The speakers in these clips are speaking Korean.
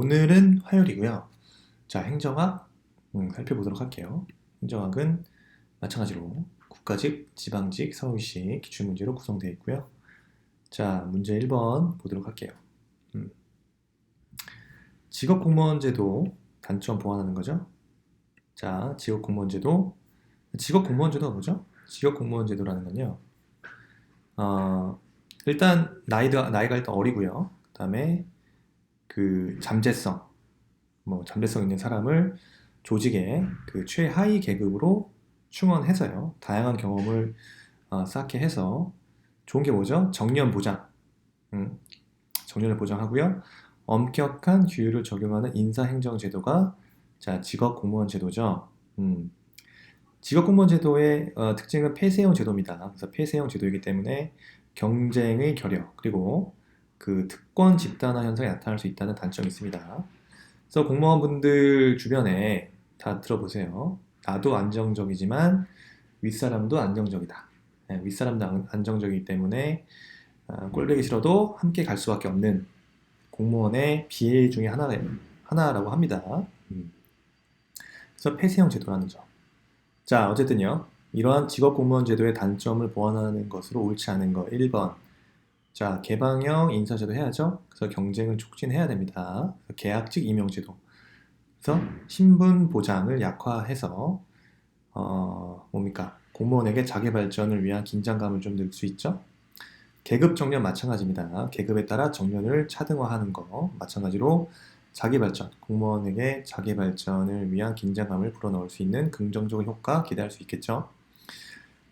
오늘은 화요일이고요. 자, 행정학 음, 살펴보도록 할게요. 행정학은 마찬가지로 국가직, 지방직, 서울시 기출문제로 구성되어 있고요. 자, 문제 1번 보도록 할게요. 음. 직업공무원제도 단점 보완하는 거죠. 자, 직업공무원제도 직업공무원제도가 뭐죠? 직업공무원제도라는 건요. 어, 일단 나이가 나이가 일단 어리고요. 그다음에 그 잠재성, 뭐 잠재성 있는 사람을 조직의 그 최하위 계급으로 충원해서요. 다양한 경험을 어, 쌓게 해서 좋은 게 뭐죠? 정년 보장. 음, 정년을 보장하고요. 엄격한 규율을 적용하는 인사행정 제도가 자 직업 공무원 제도죠. 음, 직업 공무원 제도의 어, 특징은 폐쇄형 제도입니다. 그래서 폐쇄형 제도이기 때문에 경쟁의 결여 그리고 그 특권 집단화 현상이 나타날 수 있다는 단점이 있습니다. 그래서 공무원분들 주변에 다 들어보세요. 나도 안정적이지만 윗사람도 안정적이다. 네, 윗사람도 안- 안정적이기 때문에 아, 꼴보기 싫어도 함께 갈 수밖에 없는 공무원의 비애 중에 하나, 하나라고 합니다. 음. 그래서 폐쇄형 제도라는 점. 자, 어쨌든요. 이러한 직업 공무원 제도의 단점을 보완하는 것으로 옳지 않은 거 1번. 자, 개방형 인사제도 해야죠. 그래서 경쟁을 촉진해야 됩니다. 계약직 임용제도. 그래서 신분 보장을 약화해서 어, 뭡니까? 공무원에게 자기 발전을 위한 긴장감을 좀 늘 수 있죠. 계급 정년 마찬가지입니다. 계급에 따라 정년을 차등화하는 거 마찬가지로 자기 발전, 공무원에게 자기 발전을 위한 긴장감을 불어넣을 수 있는 긍정적인 효과 기대할 수 있겠죠.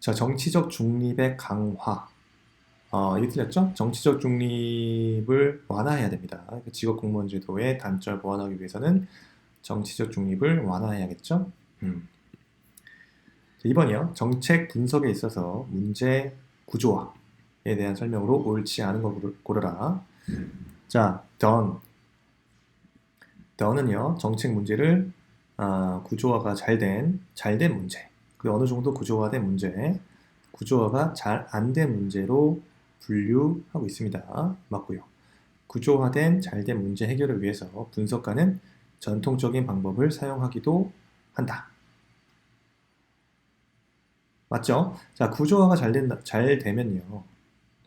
자, 정치적 중립의 강화. 어, 이게 틀렸죠? 정치적 중립을 완화해야 됩니다. 그 직업 공무원 제도의 단점을 보완하기 위해서는 정치적 중립을 완화해야겠죠? 음. 자, 2번이요. 정책 분석에 있어서 문제 구조화에 대한 설명으로 옳지 않은 거 고르- 고르라. 자, done. done은요, 정책 문제를 아, 구조화가 잘 된, 잘된 문제. 그 어느 정도 구조화된 문제, 구조화가 잘 안 된 문제로 분류하고 있습니다. 맞고요. 구조화된 잘된 문제 해결을 위해서 분석가는 전통적인 방법을 사용하기도 한다. 맞죠? 자, 구조화가 잘 된다, 잘 되면요.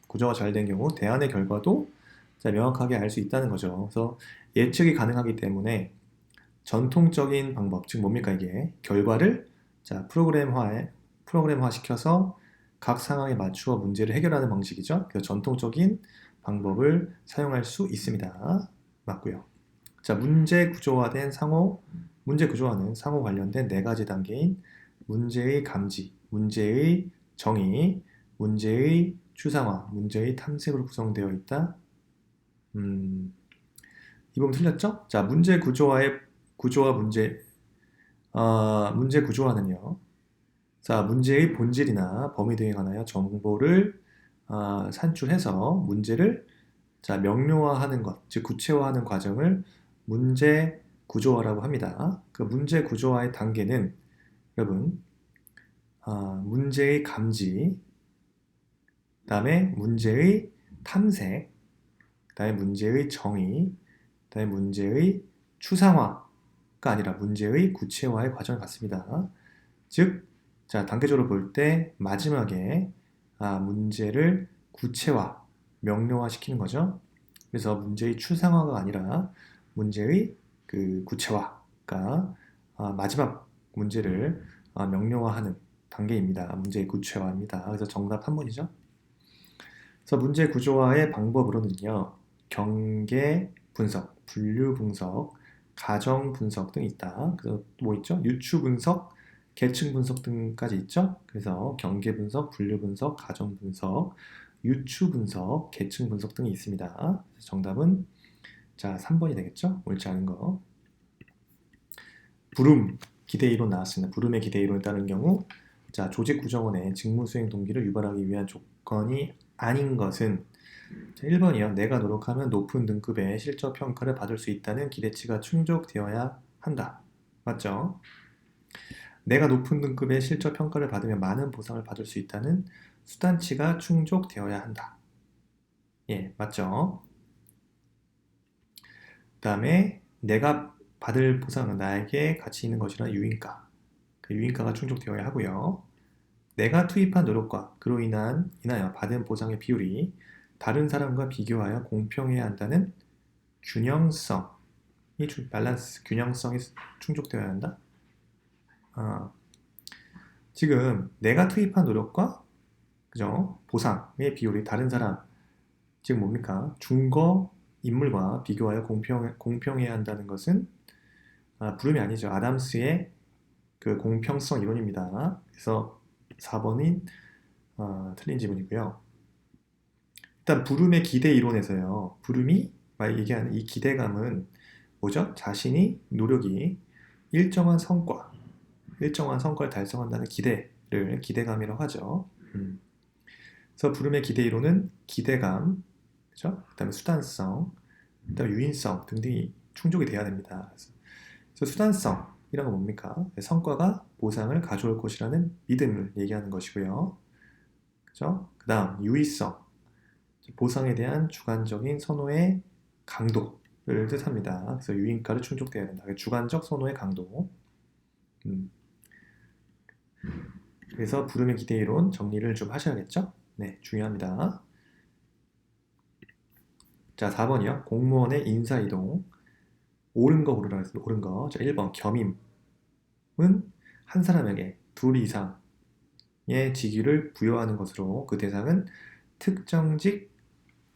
구조화 잘된 경우 대안의 결과도 자, 명확하게 알 수 있다는 거죠. 그래서 예측이 가능하기 때문에 전통적인 방법, 즉 뭡니까 이게 결과를 자 프로그램화에 프로그램화 시켜서 각 상황에 맞추어 문제를 해결하는 방식이죠. 그래서 전통적인 방법을 사용할 수 있습니다. 맞고요. 자 문제 구조화된 상호 문제 구조화는 상호 관련된 네 가지 단계인 문제의 감지, 문제의 정의, 문제의 추상화, 문제의 탐색으로 구성되어 있다. 음, 이 부분 틀렸죠? 자, 문제 구조화의 구조화 문제, 어, 문제 구조화는요. 자, 문제의 본질이나 범위 등에 관하여 정보를 어, 산출해서 문제를 자, 명료화하는 것, 즉 구체화하는 과정을 문제 구조화라고 합니다. 그 문제 구조화의 단계는 여러분 어, 문제의 감지, 그다음에 문제의 탐색, 그다음에 문제의 정의, 그다음에 문제의 추상화가 아니라 문제의 구체화의 과정을 갖습니다. 즉, 자 단계적으로 볼 때 마지막에 아, 문제를 구체화, 명료화 시키는 거죠. 그래서 문제의 추상화가 아니라 문제의 그 구체화가 아, 마지막 문제를 아, 명료화하는 단계입니다. 문제의 구체화입니다. 그래서 정답 3번이죠. 그래서 문제 구조화의 방법으로는요, 경계 분석, 분류 분석, 가정 분석 등이 있다. 그래서 뭐 있죠? 유추 분석, 계층 분석 등까지 있죠. 그래서 경계 분석, 분류 분석, 가정 분석, 유추 분석, 계층 분석 등이 있습니다. 정답은 자 3번이 되겠죠? 옳지 않은 거. 부름 기대 이론 나왔습니다. 부름의 기대 이론에 따른 경우 자 조직 구성원의 직무 수행 동기를 유발하기 위한 조건이 아닌 것은 자, 1번이요. 내가 노력하면 높은 등급의 실적 평가를 받을 수 있다는 기대치가 충족되어야 한다. 맞죠? 내가 높은 등급의 실적 평가를 받으면 많은 보상을 받을 수 있다는 수단치가 충족되어야 한다. 예, 맞죠? 그 다음에 내가 받을 보상은 나에게 가치 있는 것이라 유인가. 그 유인가가 충족되어야 하고요. 내가 투입한 노력과 그로 인한 인하여 받은 보상의 비율이 다른 사람과 비교하여 공평해야 한다는 균형성이 주- 밸런스 균형성이 충족되어야 한다. 아, 지금 내가 투입한 노력과 그죠 보상의 비율이 다른 사람 지금 뭡니까 중거 인물과 비교하여 공평 공평해야 한다는 것은 아, 부름이 아니죠 아담스의 그 공평성 이론입니다. 그래서 4번이 어, 틀린 지문이고요. 일단 부름의 기대 이론에서요. 부름이 말 얘기하는 이 기대감은 뭐죠? 자신이 노력이 일정한 성과, 일정한 성과를 달성한다는 기대를 기대감이라고 하죠. 음. 그래서 부름의 기대 이론은 기대감, 그죠? 그다음에 수단성, 그다음에 유인성 등등이 충족이 돼야 됩니다. 그래서, 수단성 이런 건 뭡니까? 성과가 보상을 가져올 것이라는 믿음을 얘기하는 것이고요. 그죠? 그 다음, 유의성. 보상에 대한 주관적인 선호의 강도를 뜻합니다. 그래서 유인가를 충족돼야 된다. 주관적 선호의 강도. 음. 그래서 부름의 기대 이론 정리를 좀 하셔야겠죠? 네, 중요합니다. 자, 4번이요. 공무원의 인사 이동. 옳은 거 고르라 했습니다. 옳은 거. 자, 1번 겸임은 한 사람에게 둘 이상의 직위를 부여하는 것으로 그 대상은 특정직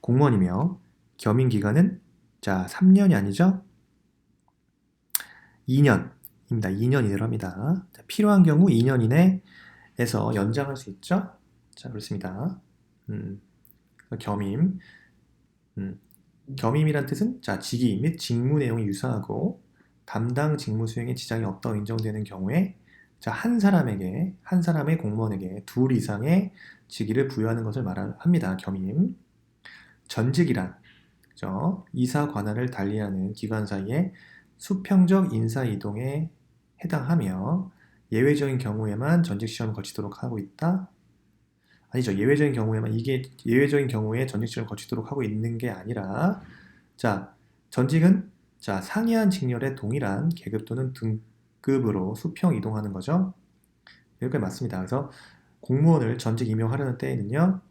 공무원이며 겸임 기간은 자 3년이 아니죠? 2년 입니다. 2년 이내로 합니다. 자, 필요한 경우 2년 이내에서 연장할 수 있죠? 자 그렇습니다. 음, 겸임 음, 겸임이란 뜻은 자 직위 및 직무 내용이 유사하고 담당 직무 수행에 지장이 없다고 인정되는 경우에 자 한 사람에게 한 사람의 공무원에게 둘 이상의 직위를 부여하는 것을 말합니다. 겸임 전직이란 그죠? 이사 관할을 달리하는 기관 사이의 수평적 인사 이동에 해당하며 예외적인 경우에만 전직 시험을 거치도록 하고 있다. 아니죠. 예외적인 경우에만 이게 예외적인 경우에 전직 시험을 거치도록 하고 있는 게 아니라 자 전직은 자 상이한 직렬의 동일한 계급 또는 등급으로 수평 이동하는 거죠. 여기까지 맞습니다. 그래서 공무원을 전직 임용하려는 때에는요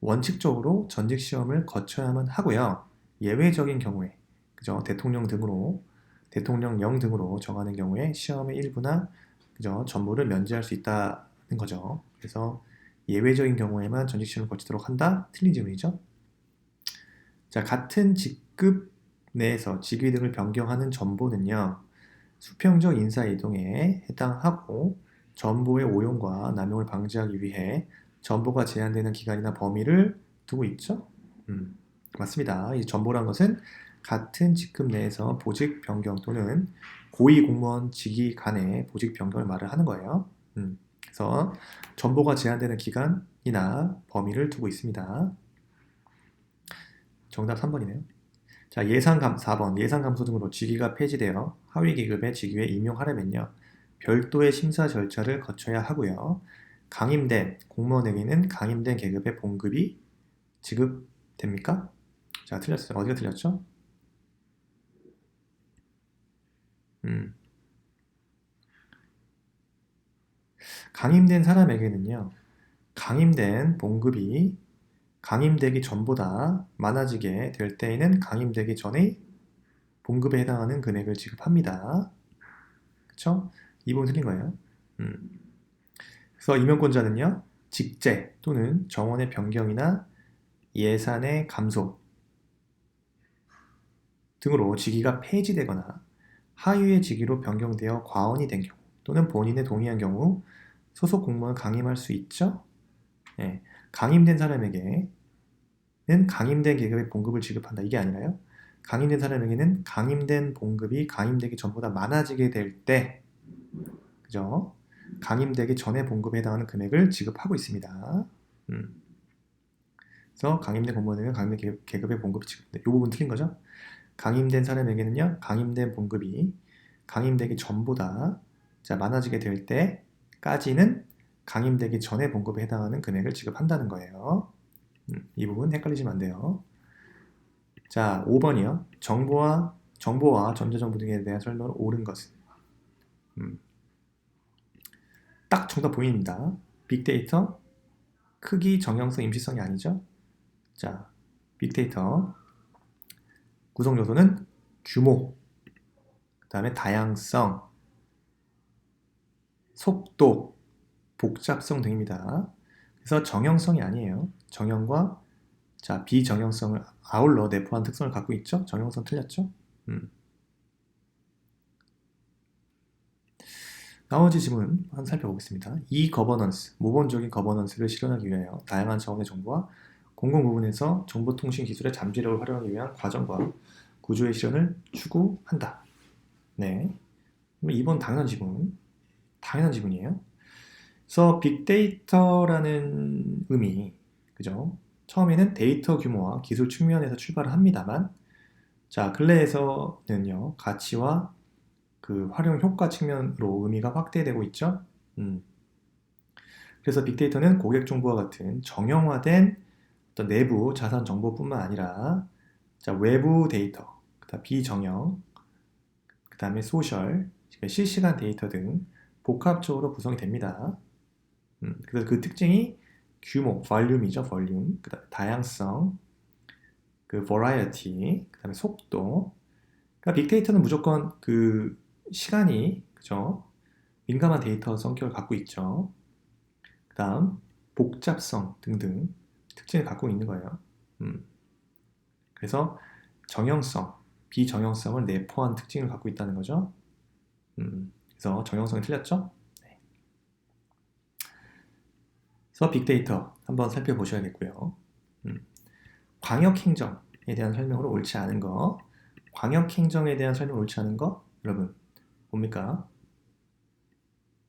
원칙적으로 전직 시험을 거쳐야만 하고요. 예외적인 경우에 그죠 대통령 등으로 대통령령 등으로 정하는 경우에 시험의 일부나 그죠 전부를 면제할 수 있다는 거죠. 그래서 예외적인 경우에만 전직 시험을 거치도록 한다. 틀린 질문이죠. 자 같은 직급 내에서 직위 등을 변경하는 전보는요 수평적 인사 이동에 해당하고 전보의 오용과 남용을 방지하기 위해 전보가 제한되는 기간이나 범위를 두고 있죠. 음, 맞습니다. 이 전보란 것은 같은 직급 내에서 보직 변경 또는 고위 공무원 직위 간의 보직 변경을 말을 하는 거예요. 음, 그래서 전보가 제한되는 기간이나 범위를 두고 있습니다. 정답 3번이네요. 자, 예상감 4번 예상 감소 등으로 직위가 폐지되어 하위 계급의 직위에 임용하려면요. 별도의 심사 절차를 거쳐야 하고요. 강임된 공무원에게는 강임된 계급의 봉급이 지급됩니까? 자, 틀렸어요. 어디가 틀렸죠? 음. 강임된 사람에게는요, 강임된 봉급이 강임되기 전보다 많아지게 될 때에는 강임되기 전에 봉급에 해당하는 금액을 지급합니다. 그쵸? 이 부분 틀린 거예요. 음. 그래서 임용권자는요, 직제 또는 정원의 변경이나 예산의 감소 등으로 직위가 폐지되거나 하위의 직위로 변경되어 과언이 된 경우 또는 본인의 동의한 경우 소속 공무원을 강임할 수 있죠. 예, 강임된 사람에게는 강임된 계급의 봉급을 지급한다. 이게 아니라요. 강임된 사람에게는 강임된 봉급이 강임되기 전보다 많아지게 될 때, 그죠? 강임되기 전에 봉급에 해당하는 금액을 지급하고 있습니다. 음. 그래서 강임된 공무원에게는 강임된 계급의 봉급이 지급돼. 이 부분 틀린 거죠? 강임된 사람에게는요, 강임된 봉급이 강임되기 전보다 자, 많아지게 될 때까지는 강임되기 전에 봉급에 해당하는 금액을 지급한다는 거예요. 음, 이 부분 헷갈리시면 안 돼요. 자, 5번이요. 정보와 정보와 전자정보 등에 대한 설명을 옳은 것은 음. 딱 정답 보입니다. 빅데이터 크기, 정형성, 임시성이 아니죠. 자, 빅데이터 구성 요소는 규모, 그 다음에 다양성, 속도, 복잡성 등입니다. 그래서 정형성이 아니에요. 정형과 자 비정형성을 아울러 내포한 특성을 갖고 있죠. 정형성 틀렸죠. 음. 나머지 지문 한번 살펴보겠습니다. 이 거버넌스, 모범적인 거버넌스를 실현하기 위하여 다양한 차원의 정보와 공공 부분에서 정보통신 기술의 잠재력을 활용하기 위한 과정과 구조의 실현을 추구한다. 네. 2번 당연한 지문. 당연한 지문이에요. 그래서 빅데이터라는 의미, 그죠? 처음에는 데이터 규모와 기술 측면에서 출발을 합니다만, 자, 근래에서는요, 가치와 그 활용 효과 측면으로 의미가 확대되고 있죠. 음. 그래서 빅데이터는 고객 정보와 같은 정형화된 어떤 내부 자산 정보뿐만 아니라 자, 외부 데이터, 그다음 비정형, 그 다음에 소셜, 실시간 데이터 등 복합적으로 구성이 됩니다. 음, 그래서 그 특징이 규모, 볼륨이죠, 볼륨, 그 다음 다양성, 그 variety, 그 다음에 속도. 그러니까 빅데이터는 무조건 그 시간이 그죠? 민감한 데이터 성격을 갖고 있죠. 그 다음 복잡성 등등 특징을 갖고 있는 거예요. 음. 그래서 정형성, 비정형성을 내포한 특징을 갖고 있다는 거죠. 음. 그래서 정형성이 틀렸죠? 네. 그래서 빅데이터 한번 살펴보셔야겠고요. 음. 광역행정에 대한 설명으로 옳지 않은 거, 광역행정에 대한 설명 옳지 않은 거, 여러분 뭡니까?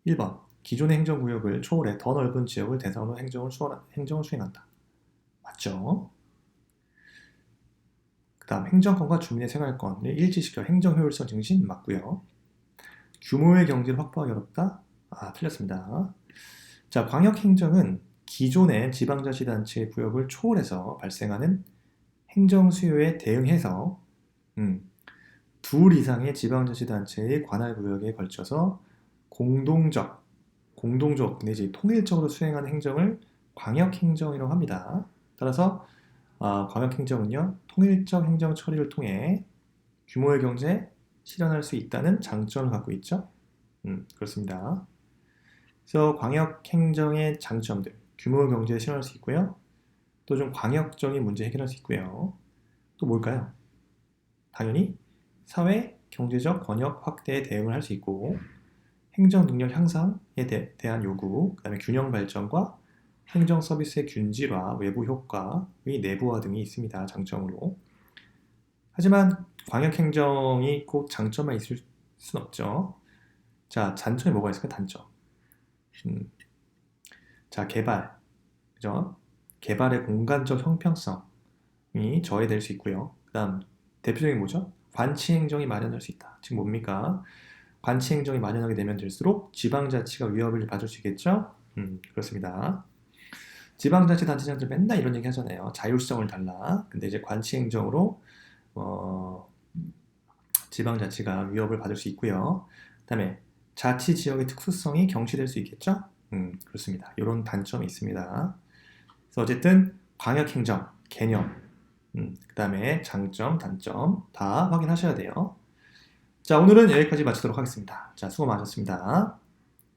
1번 기존의 행정구역을 초월해 더 넓은 지역을 대상으로 행정을, 수행한다. 맞죠? 그 다음 행정권과 주민의 생활권을 일치시켜 행정 효율성 증진 맞고요. 규모의 경제를 확보하기 어렵다? 아 틀렸습니다. 자 광역행정은 기존의 지방자치단체의 구역을 초월해서 발생하는 행정 수요에 대응해서 음, 둘 이상의 지방자치단체의 관할 구역에 걸쳐서 공동적, 공동적 내지 통일적으로 수행하는 행정을 광역행정이라고 합니다. 따라서 어, 광역행정은요 통일적 행정 처리를 통해 규모의 경제 실현할 수 있다는 장점을 갖고 있죠. 음, 그렇습니다. 그래서 광역 행정의 장점들, 규모의 경제를 실현할 수 있고요. 또 좀 광역적인 문제 해결할 수 있고요. 또 뭘까요? 당연히 사회, 경제적 권역 확대에 대응을 할 수 있고 행정 능력 향상에 대, 한 요구, 그 다음에 균형 발전과 행정 서비스의 균질화, 외부 효과 의 내부화 등이 있습니다. 장점으로. 하지만 광역 행정이 꼭 장점만 있을 순 없죠. 자, 단점이 뭐가 있을까? 단점. 음. 자, 개발. 그죠? 개발의 공간적 형평성이 저해될 수 있고요. 그 다음, 대표적인 뭐죠? 관치 행정이 마련할 수 있다. 지금 뭡니까? 관치 행정이 마련하게 되면 될수록 지방자치가 위협을 받을 수 있겠죠? 음, 그렇습니다. 지방자치단체장들 맨날 이런 얘기 하잖아요. 자율성을 달라. 근데 이제 관치 행정으로 어, 지방자치가 위협을 받을 수 있고요. 그다음에 자치 지역의 특수성이 경시될 수 있겠죠? 음, 그렇습니다. 이런 단점이 있습니다. 그래서 어쨌든 광역행정 개념 음, 그 다음에 장점, 단점 다 확인하셔야 돼요. 자, 오늘은 여기까지 마치도록 하겠습니다. 자, 수고 많으셨습니다.